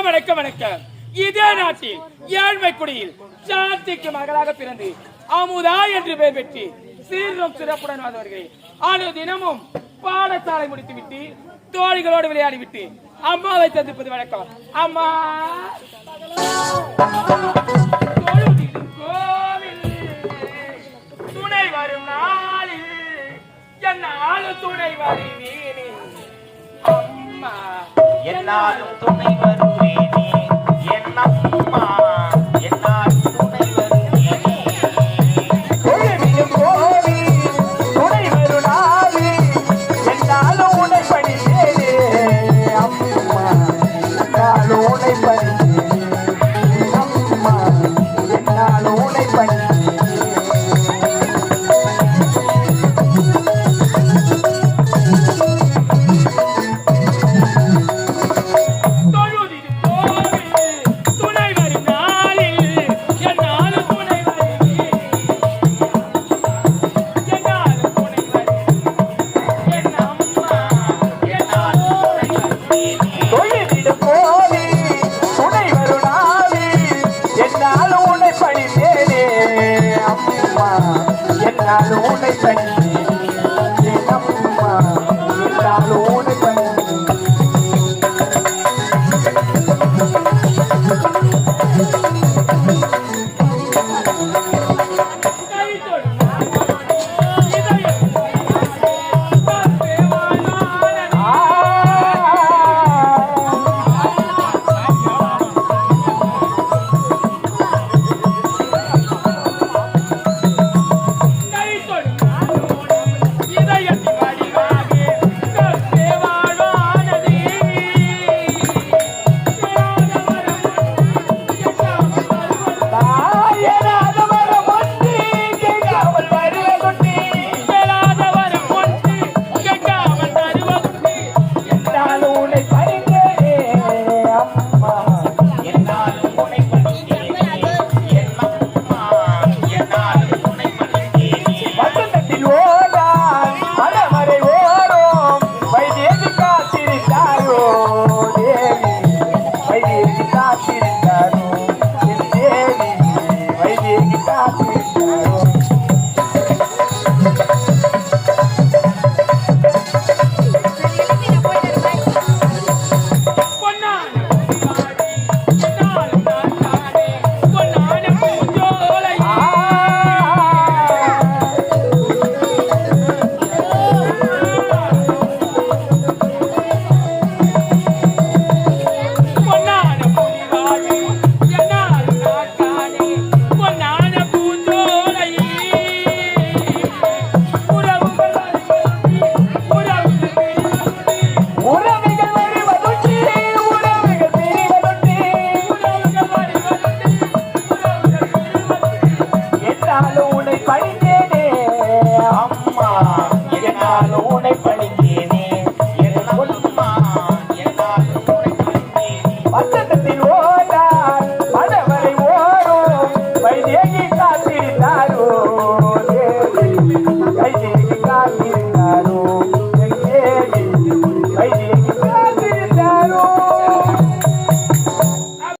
வணக்கம் வணக்கம் வணக்கம். இதே நாட்டில் ஏழ்மை குடியில் சாந்திக்கு மகளாக பிறந்து அமுதா என்று பெயர் பெற்று சீரும் சிறப்புடன் வந்தவர்களே வருகிறேன் அனு தினமும் பாடசாலை முடித்துவிட்டு தோழிகளோடு விளையாடிவிட்டு அம்மாவை சந்திப்பது வழக்கம் அம்மா! துணை வரும் நாளில் என்னாலும் துணை வருவீனே. அம்மா! எல்லாரும் துணை வருவேனே. என் அம்மா என்னாலும் துணை வருவேனே. தொழுவிடும் துணை என்னாலும் உனை படித்தேனே அம்மா என்னாலும் உனை படித்தேனே அம்மா என்னாலும் உனை என்னாலும் உனை படித்தேனே அம்மா. என்னால் உன்னை படித்தேனே என் அம்மா. என்னாலும் உனை படித்தேனே என்னால் உன்னை படித்தேனே. அம்மா என்னால் உன்னை படித்தேன்.